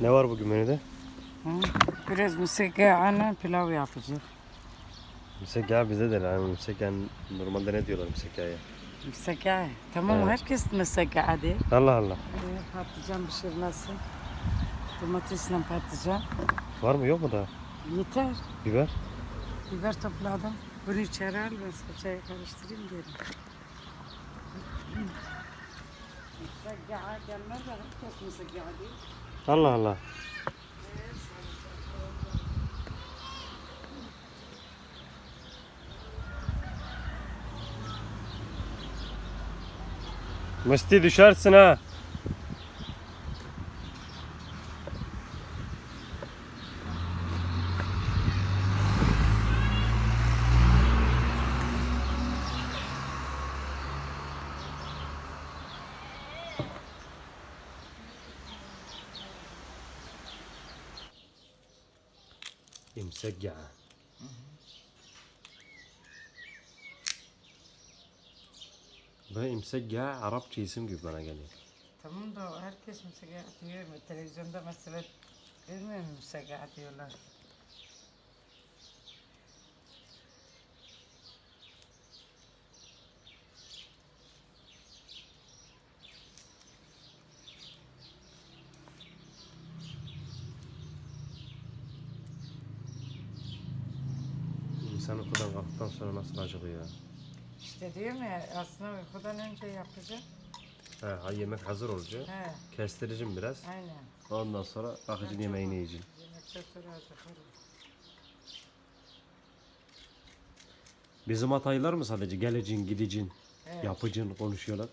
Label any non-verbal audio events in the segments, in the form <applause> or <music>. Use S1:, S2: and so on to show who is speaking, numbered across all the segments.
S1: Ne var bugün menüde?
S2: Hı? Biraz müsekkeğine pilav yapacağız.
S1: Müsekka bize de lan. Müsekka normalde ne diyorlar müsekkaya?
S2: Müsekkeğe. Tamam
S1: Evet.
S2: herkes müsekkeğe değil.
S1: Allah Allah.
S2: Ee, patlıcan pişirmesi. Domatesle patlıcan.
S1: Var mı yok mu daha?
S2: Yeter.
S1: Biber?
S2: Biber topladım. Bunu içeri al ben salçayı karıştırayım dedim. Müsekkeğe gelmez herkes müsekkeğe değil.
S1: Allah Allah. Musti düşersin ha. İmsek ya. Ya Arapça isim gibi bana geliyor.
S2: Tamam da herkes müsekkeğe diyor. Televizyonda mesela görmüyor musun müsekkeğe diyorlar.
S1: İnsan uykudan kalktıktan sonra nasıl acıkıyor?
S2: İşte diyorum ya aslında uykudan önce yapacağım.
S1: He, ha, yemek hazır olacak.
S2: He,
S1: Kestireceğim biraz.
S2: aynen.
S1: Ondan sonra kalkacaksın yemeğini yiyeceksin.
S2: Yemekten sonra acıkırım.
S1: Bizim Hataylılar mı sadece geleceksin, gideceksin,
S2: Evet.
S1: yapacaksın konuşuyorlar?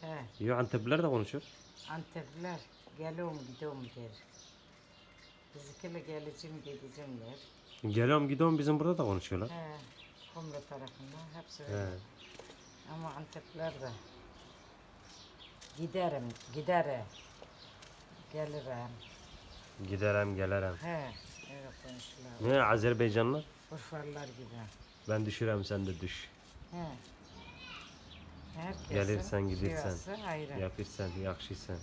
S2: He,
S1: Yok Antepliler de konuşuyor.
S2: Antepliler geliyorum gidiyorum der. Bizimkiler geleceğim gideceğim der.
S1: Geliyorum gidiyorum bizim burada da konuşuyorlar.
S2: He, Kumru tarafında hepsi
S1: He.
S2: öyle. Ama Antepliler de giderim, giderim, gelirim.
S1: Giderem gelirim.
S2: He, öyle konuşurlar.
S1: Ne Azerbaycanlılar?
S2: Urfalılar gibi.
S1: Ben düşürem sen de düş.
S2: He. Herkesin
S1: Gelirsen gidersen. Yapırsan, yakşıysan.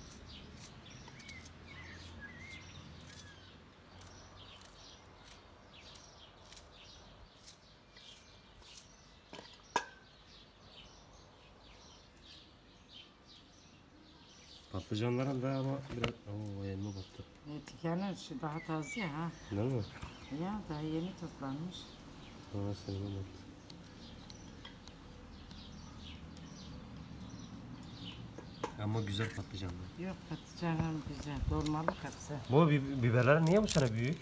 S1: Patlıcanların da ama biraz... Oo elma battı.
S2: E, Dikenler şu daha taze ha.
S1: Değil mi?
S2: Ya daha yeni toplanmış.
S1: Orası elma battı. Ama güzel patlıcanlar.
S2: Yok patlıcanım güzel. Dolmalık hepsi.
S1: Bu bi- biberler niye bu sene büyük?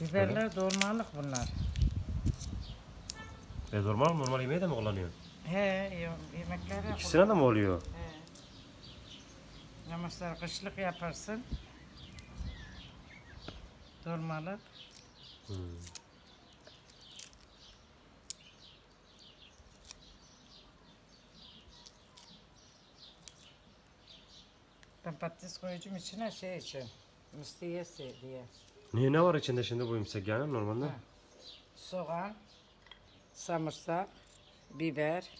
S2: Biberler dolmalık bunlar.
S1: E normal normal yemeği de mi kullanıyor?
S2: He yo- yemeklere
S1: İkisine de mi oluyor?
S2: He. Mesela kışlık yaparsın. Dolmalık.
S1: Hmm.
S2: Ben patates koyucum içine şey için. Müstiyesi diye.
S1: Niye ne var içinde şimdi bu imsek yani normalde?
S2: Ha. Soğan, samırsak, biber.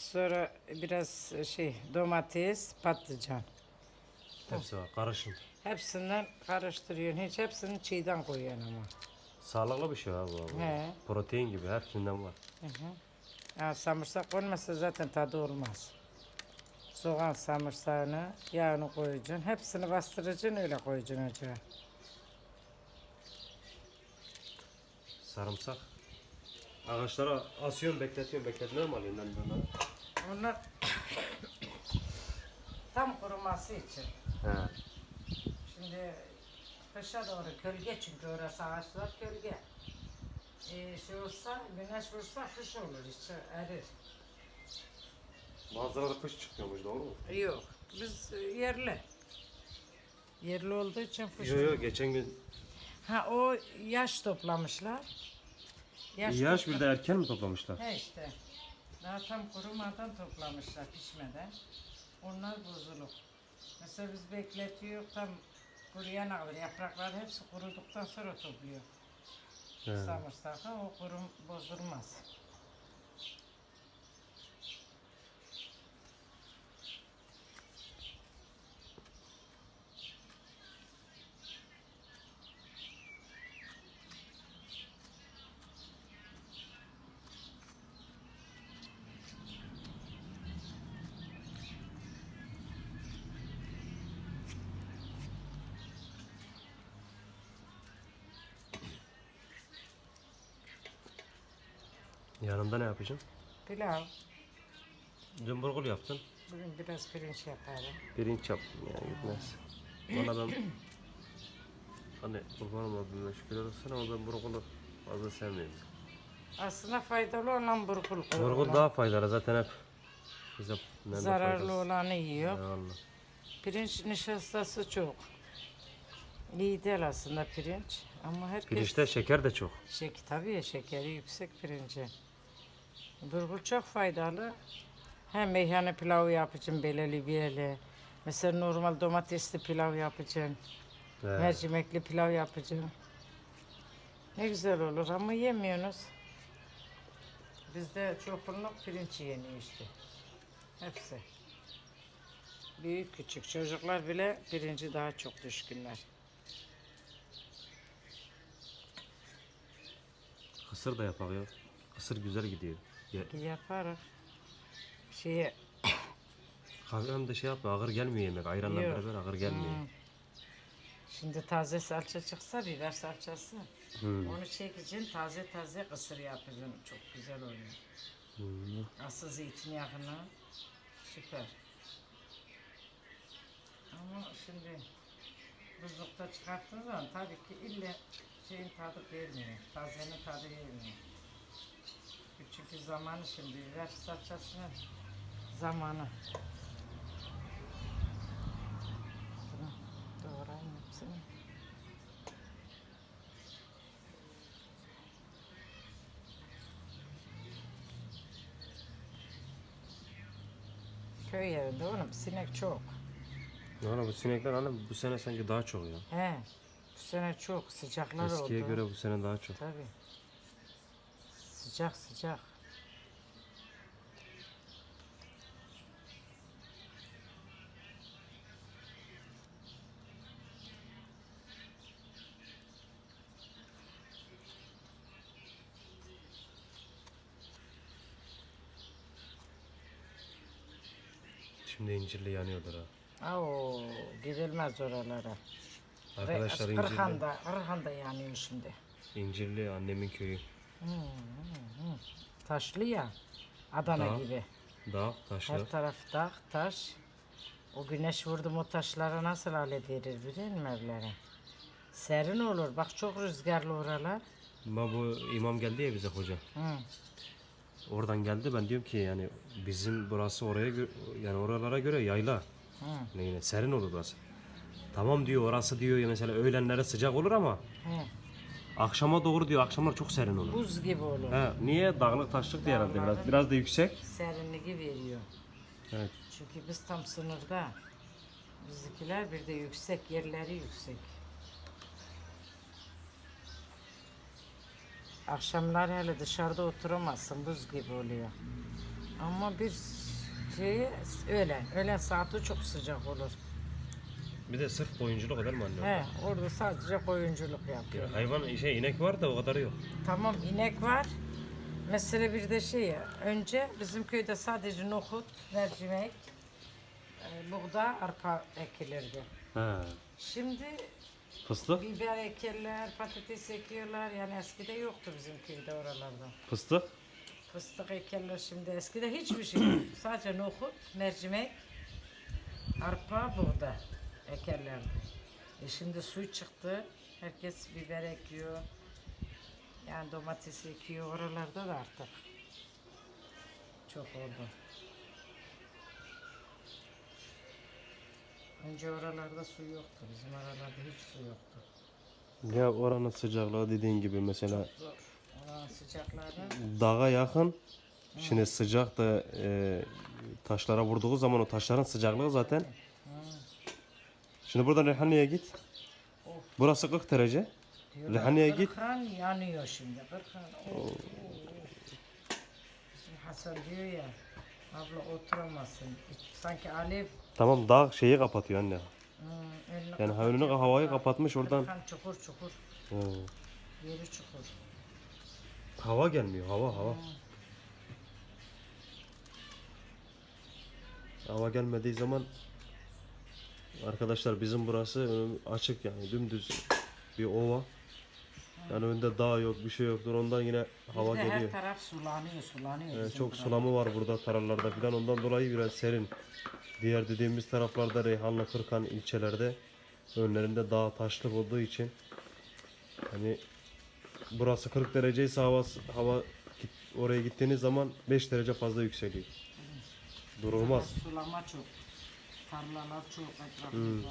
S2: Sonra biraz şey domates, patlıcan.
S1: Hepsi var karışım.
S2: Hepsinden karıştırıyorsun. Hiç hepsini çiğden koyuyorsun ama.
S1: Sağlıklı bir şey abi bu.
S2: He.
S1: Protein gibi hepsinden var.
S2: Hı hı. Samırsak olmasa zaten tadı olmaz. Soğan samırsağını, yağını koyacaksın. Hepsini bastıracaksın öyle koyacaksın ocağa.
S1: Sarımsak. Ağaçlara asıyorum bekletiyorum bekletmeye mi alıyorsun lan bunları?
S2: Onlar tam kuruması için.
S1: He.
S2: Şimdi kışa doğru gölge çünkü orası ağaçlar gölge. Ee, şey olsa, güneş vursa kış olur, içi erir.
S1: Bazıları kış çıkıyormuş doğru mu?
S2: Yok, biz e, yerli. Yerli olduğu için kış
S1: Yok yok geçen gün
S2: Ha o yaş toplamışlar.
S1: yaş
S2: topla-
S1: bir de erken mi toplamışlar?
S2: He işte. Daha tam kurumadan toplamışlar pişmeden. Onlar bozulur. Mesela biz bekletiyor tam kuruyan alır. Yapraklar hepsi kuruduktan sonra topluyor.
S1: He.
S2: Samırsağı o kurum bozulmaz.
S1: Yanında ne yapacaksın?
S2: Pilav.
S1: Dün burgul yaptın.
S2: Bugün biraz pirinç yaparım.
S1: Pirinç yaptım ya gitmez. Valla ben <clears throat> hani kurbanım Rabbime şükürler olsun ama ben burgulu fazla sevmiyorum.
S2: Aslında faydalı olan burgul.
S1: Burgul daha faydalı zaten hep bize
S2: Zararlı
S1: faydası.
S2: olanı yiyor.
S1: Eyvallah.
S2: Pirinç nişastası çok. İyi değil aslında pirinç. Ama herkes...
S1: Pirinçte şeker de çok.
S2: Şek, tabii ya, şekeri yüksek pirinci. Burgul çok faydalı. Hem meyhane pilavı yapacağım beleli bireli. Mesela normal domatesli pilav yapacağım.
S1: Evet.
S2: Mercimekli pilav yapacağım. Ne güzel olur ama yemiyorsunuz. Bizde çoğunluk pirinç yeniyor işte. Hepsi. Büyük küçük çocuklar bile pirinci daha çok düşkünler.
S1: Kısır da yapıyor. Kısır güzel gidiyor. Ya,
S2: Yaparız. Şeye <coughs>
S1: kahvem de şey yapma ağır gelmiyor yemek. Ayranla
S2: Yok.
S1: beraber ağır gelmiyor.
S2: Hmm. Şimdi taze salça çıksa biber salçası.
S1: Hmm.
S2: Onu çekeceksin taze taze kısır yapacaksın. Çok güzel oluyor.
S1: Hmm.
S2: Asıl zeytinyağına süper. Ama şimdi buzlukta çıkarttığın zaman tabii ki ille şeyin tadı vermiyor. Tazenin tadı vermiyor. Çünkü zamanı şimdi biber salçasının zamanı. Bunu Doğrayayım hepsini. Köy yerinde oğlum sinek çok.
S1: Yani bu sinekler hani bu sene sanki daha çok ya.
S2: He. Bu sene çok sıcaklar
S1: Eskiye
S2: oldu.
S1: göre bu sene daha çok.
S2: Tabii. Sıcak sıcak.
S1: Şimdi incirli yanıyordur ha.
S2: Oo, gidilmez oralara.
S1: Arkadaşlar
S2: Re-
S1: incirli,
S2: Kırhan'da, Kırhan'da yanıyor şimdi.
S1: incirli annemin köyü.
S2: Taşlı ya. Adana
S1: Dağ.
S2: gibi.
S1: Dağ, taşlar.
S2: Her taraf dağ, taş. O güneş vurdu mu taşlara nasıl hale verir biliyor musun evlere? Serin olur. Bak çok rüzgarlı oralar.
S1: Ama bu imam geldi ya bize hoca.
S2: Hı.
S1: Oradan geldi ben diyorum ki yani bizim burası oraya gö- yani oralara göre yayla.
S2: Hı.
S1: Ne yine serin olur burası. Tamam diyor orası diyor ya mesela öğlenlere sıcak olur ama
S2: He.
S1: Akşama doğru diyor akşamlar çok serin olur.
S2: Buz gibi olur.
S1: He, niye? Dağlık taşlık diye herhalde biraz. Biraz da yüksek.
S2: Serinliği veriyor.
S1: Evet.
S2: Çünkü biz tam sınırda. Bizimkiler bir de yüksek, yerleri yüksek. Akşamlar hele dışarıda oturamazsın, buz gibi oluyor. Ama bir şey öğlen, öğlen saati çok sıcak olur.
S1: Bir de sırf koyunculuk eder mi anne?
S2: He, orada sadece koyunculuk yapıyor.
S1: Hayvan şey inek var da o kadarı yok.
S2: Tamam inek var. Mesela bir de şey ya, önce bizim köyde sadece nohut, mercimek, e, buğda, arpa ekilirdi.
S1: He.
S2: Şimdi
S1: Fıstık.
S2: biber ekerler, patates ekiyorlar. Yani eskide yoktu bizim köyde oralarda.
S1: Fıstık.
S2: Fıstık ekerler şimdi. Eskide hiçbir şey yok. Sadece nohut, mercimek, arpa, buğda ekerlerdi. E şimdi su çıktı. Herkes biber ekiyor. Yani domates ekiyor. Oralarda da artık çok oldu. Önce oralarda su yoktu. Bizim oralarda hiç su yoktu.
S1: Ya oranın sıcaklığı dediğin gibi mesela
S2: Zor. Oranın sıcakları
S1: dağa yakın. Şimdi sıcak da e, taşlara vurduğu zaman o taşların sıcaklığı zaten. Şimdi buradan Reyhanlı'ya git. Burası 40 derece. Reyhanlı'ya git.
S2: Kırkan yanıyor şimdi. Kırkan. Bizim Hasan diyor ya. Abla oturamazsın. Sanki alev
S1: Tamam dağ şeyi kapatıyor anne.
S2: hmm, önünü
S1: Yani
S2: kapatıyor.
S1: önünü havayı kapatmış oradan.
S2: Kırkan çukur çukur.
S1: He.
S2: Yeri çukur.
S1: Hava gelmiyor hava hava. Hava gelmediği zaman arkadaşlar bizim burası açık yani dümdüz bir ova. Yani önünde dağ yok, bir şey yoktur. Ondan yine hava
S2: Bir de
S1: geliyor.
S2: her taraf sulanıyor, sulanıyor. Bizim
S1: çok
S2: buralar.
S1: sulamı var burada tarlalarda filan. Ondan dolayı biraz serin. Diğer dediğimiz taraflarda Reyhanlı, Kırkan ilçelerde önlerinde dağ taşlık olduğu için hani burası 40 derece ise hava, hava git- oraya gittiğiniz zaman 5 derece fazla yükseliyor. Durulmaz.
S2: Sulama çok. Tarlalar çok etrafımızda.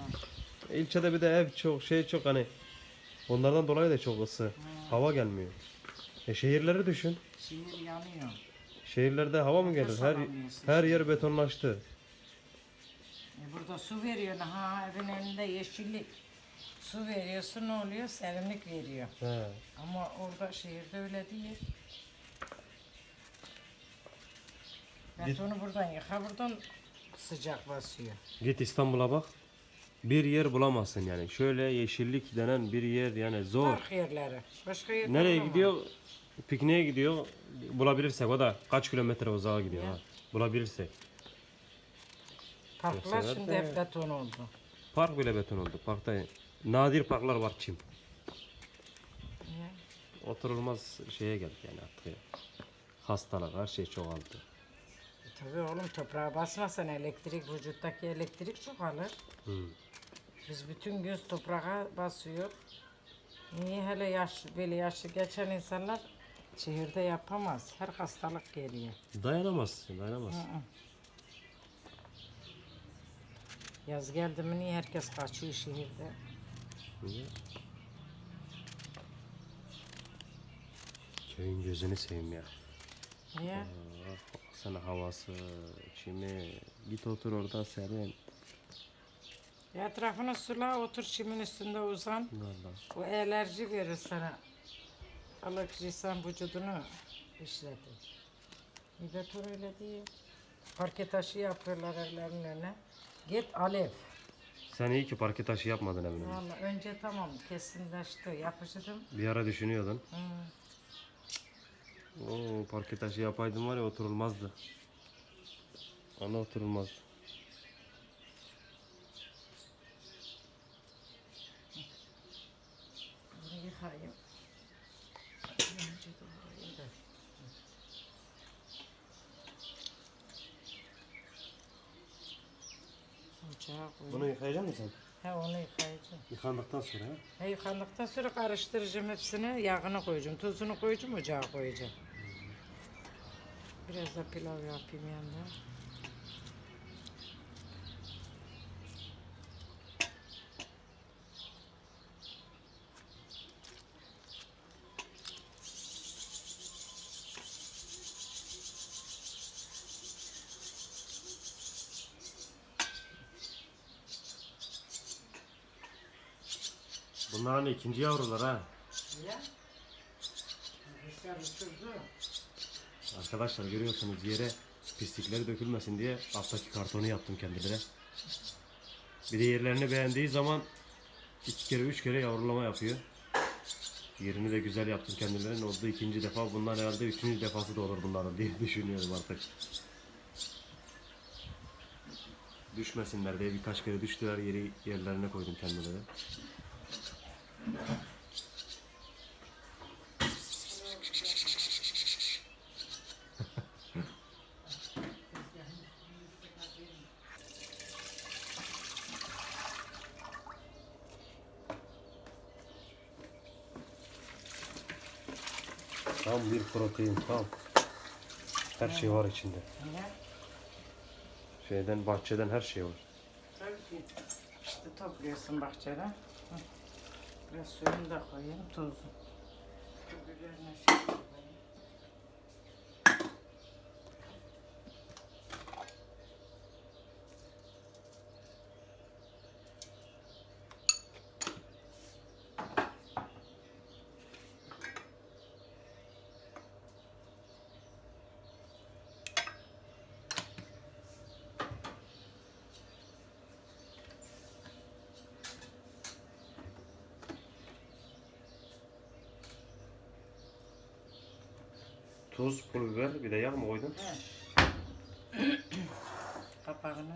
S1: İlçede bir de ev çok şey çok hani onlardan dolayı da çok ısı. Hava gelmiyor. E şehirleri düşün.
S2: Şehir yanıyor.
S1: Şehirlerde hava mı gelir? Her her yer betonlaştı.
S2: E burada su veriyorsun. Ha evin önünde yeşillik. Su veriyorsun ne oluyor? Serinlik veriyor.
S1: He.
S2: Ama orada şehirde öyle değil. Betonu buradan yıka buradan sıcak basıyor.
S1: Git İstanbul'a bak. Bir yer bulamazsın yani. Şöyle yeşillik denen bir yer yani zor.
S2: Park yerleri. Başka yer
S1: Nereye
S2: bulamam.
S1: gidiyor? Pikniğe gidiyor. Bulabilirsek o da kaç kilometre uzağa gidiyor
S2: Ya.
S1: ha. Bulabilirsek.
S2: Parklar
S1: Yoksa
S2: şimdi hep beton oldu.
S1: Park bile beton oldu. Parkta nadir parklar var çim. Oturulmaz şeye geldik yani artık ya. Hastalık her şey çoğaldı.
S2: Tabii oğlum toprağa basmasan elektrik vücuttaki elektrik çoğalır.
S1: Hı.
S2: Biz bütün göz toprağa basıyor. Niye hele yaş, böyle yaşlı geçen insanlar şehirde yapamaz. Her hastalık geliyor.
S1: Dayanamazsın, dayanamazsın.
S2: Yaz geldi mi niye herkes kaçıyor şehirde?
S1: Niye? Köyün gözünü seveyim ya.
S2: Niye?
S1: Ah, Sana havası, çimi. Git otur orada serin.
S2: Etrafını sula otur çimin üstünde uzan.
S1: Vallahi.
S2: O alerji verir sana. Alerjisen vücudunu işletir. Beton öyle değil. Parke taşı yapıyorlar evlerin önüne. Git alev.
S1: Sen iyi ki parke taşı yapmadın evine.
S2: Vallahi önce tamam kesinleşti. Yapıştırdım.
S1: Bir ara düşünüyordun.
S2: Hı.
S1: Oo, parke taşı yapaydım var ya oturulmazdı. Ana oturulmazdı.
S2: Bunu burayı
S1: yıkayacak mısın
S2: He onu yıkayacağım.
S1: Yıkandıktan sonra ha?
S2: He yıkandıktan sonra karıştıracağım hepsini. Yağını koyacağım. Tuzunu koyacağım. Ocağa koyacağım. Biraz da pilav yapayım yanında.
S1: Bunlar hani ikinci yavrular ha.
S2: Ya. Güzel uçurdu.
S1: Arkadaşlar görüyorsunuz yere pislikleri dökülmesin diye alttaki kartonu yaptım kendilerine. Bir de yerlerini beğendiği zaman iki kere üç kere yavrulama yapıyor. Yerini de güzel yaptım kendilerine. Oldu ikinci defa. Bundan herhalde üçüncü defası da olur bunların diye <laughs> düşünüyorum artık. Düşmesinler diye birkaç kere düştüler. Yeri yerlerine koydum kendilerine. Tam bir protein tam. Her şey var içinde. Şeyden bahçeden her şey var.
S2: Tabii ki. İşte topluyorsun bahçeden. Biraz suyunu da koyayım, tuzu.
S1: Tuz, pul biber, bir de yağ mı koydun? <clears throat>
S2: Kapağını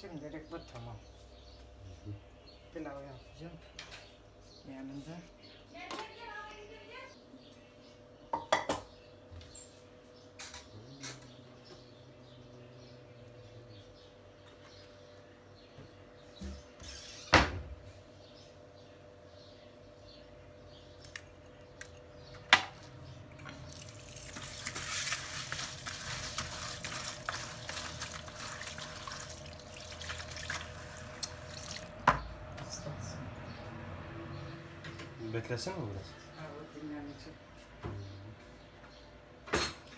S2: Şimdilik bu tamam. Pilav yapacağım. Yanında
S1: Beklesene mi biraz?
S2: Bu dinlenecek.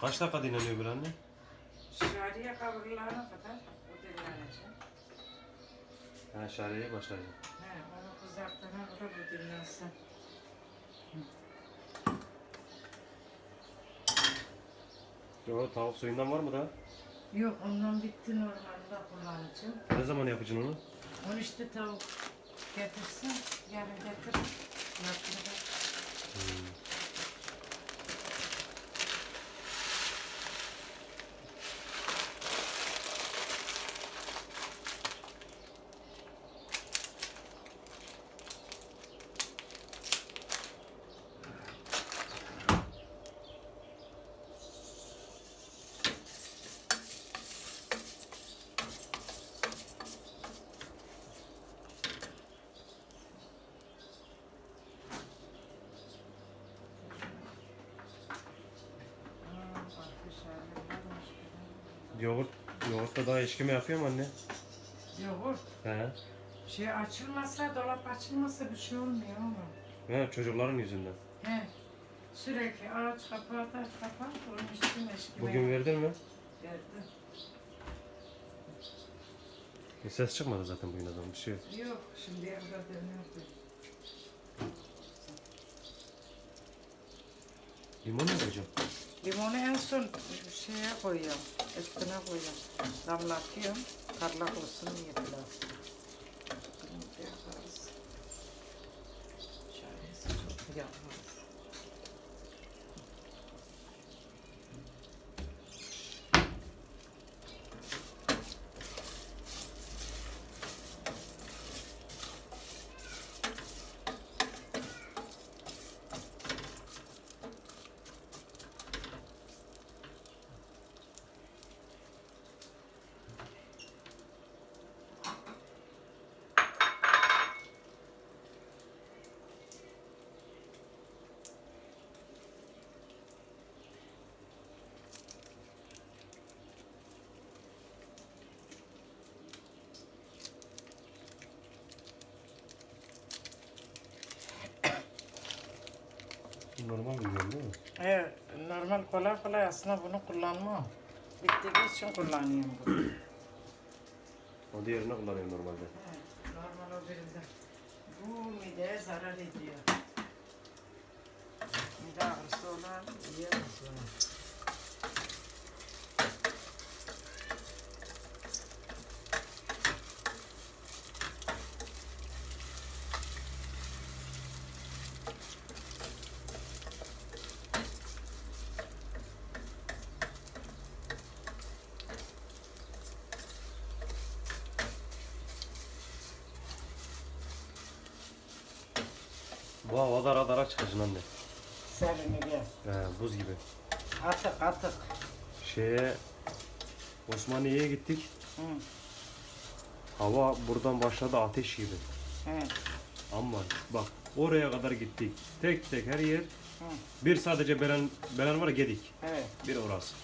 S1: Kaç dakika dinleniyor bir anne?
S2: Şariye kavrulana kadar bu dinlenecek.
S1: Ha şariyeye başlayacak.
S2: He, onu kızartana kadar bu dinlensin.
S1: Yo tavuk suyundan var mı daha?
S2: Yok ondan bitti normalde kullanacağım.
S1: Ne zaman yapacaksın onu?
S2: Onu işte tavuk getirsin, yarın getir. 음.
S1: Yoğurt, yoğurtta daha eşkime yapıyor mu anne?
S2: Yoğurt.
S1: He.
S2: Şey açılmasa, dolap açılmasa bir şey olmuyor ama.
S1: He çocukların yüzünden.
S2: He. Sürekli aç kapat, aç kapat. Onun için eşkime
S1: Bugün verdin mi?
S2: verdi.
S1: E, Ses çıkmadı zaten bugün adam bir şey. yok.
S2: Yok, şimdiye kadar dönüyordu.
S1: Limon ne yapacağım?
S2: Limonu en son şeye koyuyorum, üstüne koyuyorum. Damlatıyorum, parlak olsun diye pilav.
S1: Normal bilmiyorum değil mi?
S2: Evet, normal kolay kolay aslında bunu kullanmam. Bittiği için kullanıyorum bunu.
S1: O diğerini kullanıyorum normalde.
S2: Evet, normal o birinde. Bu mideye zarar ediyor. Mide ağrısı olan yiyemez bunu.
S1: Bu havada radara çıkacaksın anne.
S2: Serinliğe.
S1: He, buz gibi.
S2: Atık atık.
S1: Şeye Osmaniye'ye gittik.
S2: Hı.
S1: Hava buradan başladı ateş gibi.
S2: Evet.
S1: Ama bak oraya kadar gittik. Tek tek her yer.
S2: Hı.
S1: Bir sadece Belen, Belen var ya Gedik.
S2: Evet.
S1: Bir orası.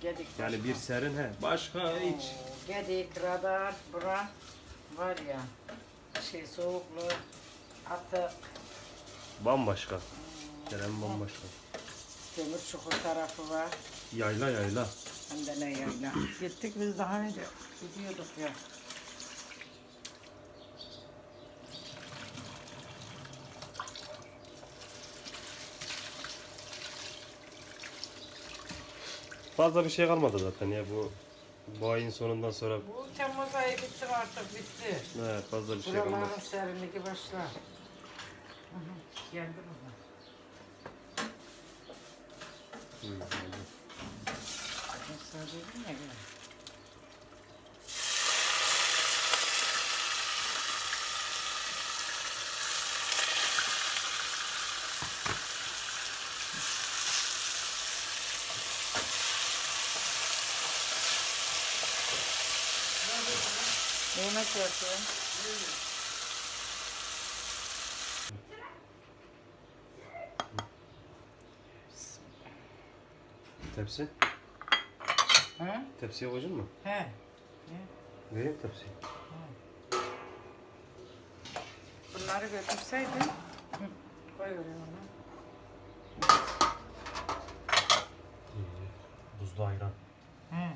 S2: Gedik.
S1: Yani bir serin he. Başka hiç.
S2: Oo, Gedik, radar, bura var ya. Şey soğuklu, atık,
S1: Bambaşka. Kerem bambaşka.
S2: demir çukur tarafı var.
S1: Yayla yayla.
S2: Hem de ne yayla. <clears throat> Gittik biz daha önce. Gidiyorduk ya.
S1: Fazla bir şey kalmadı zaten ya bu bu ayın sonundan sonra
S2: Bu Temmuz ayı bitti artık bitti.
S1: evet, fazla bir şey kalmaz.
S2: Buraların serinliği başlar. Geldi bunlar.
S1: Hmm, geldi.
S2: Ben sana dedim ya. Gel.
S1: Tepsi.
S2: Ha?
S1: Tepsiye koyacaksın mı?
S2: He.
S1: Vereyim tepsiyi.
S2: Bunları götürseydin. Hı, Koy oraya onu.
S1: Buzlu ayran.
S2: He.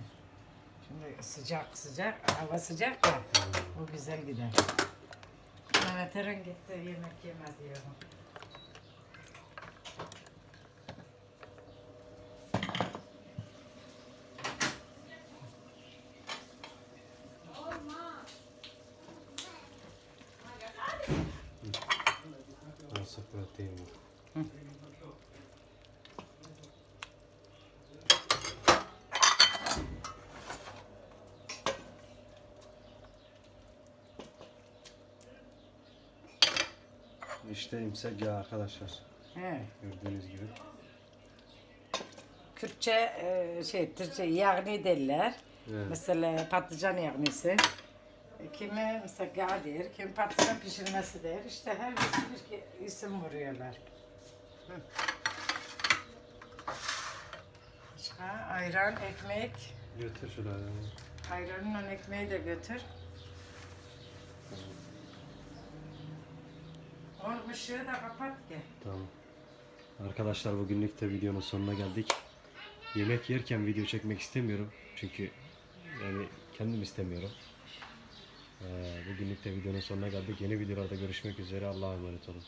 S2: Şimdi sıcak sıcak, hava sıcak ya. Bu güzel gider. Mehmet Eren gitti yemek yemedi ya.
S1: Nasıl protein bu? İşte imsek yağı arkadaşlar.
S2: He.
S1: Gördüğünüz gibi.
S2: Kürtçe e, şey Türkçe yağni derler.
S1: Evet.
S2: Mesela patlıcan yağnisi. E, Kimi mesela yağ der, kimi patlıcan pişirmesi der. İşte her bir isim vuruyorlar. Hı. Başka ayran, ekmek.
S1: Götür şuraya.
S2: Ayranla ekmeği de götür. Onun ışığı da kapat ki.
S1: Tamam. Arkadaşlar bugünlük de videonun sonuna geldik. Yemek yerken video çekmek istemiyorum. Çünkü yani kendim istemiyorum. Ee, bugünlük de videonun sonuna geldik. Yeni videolarda görüşmek üzere. Allah'a emanet olun.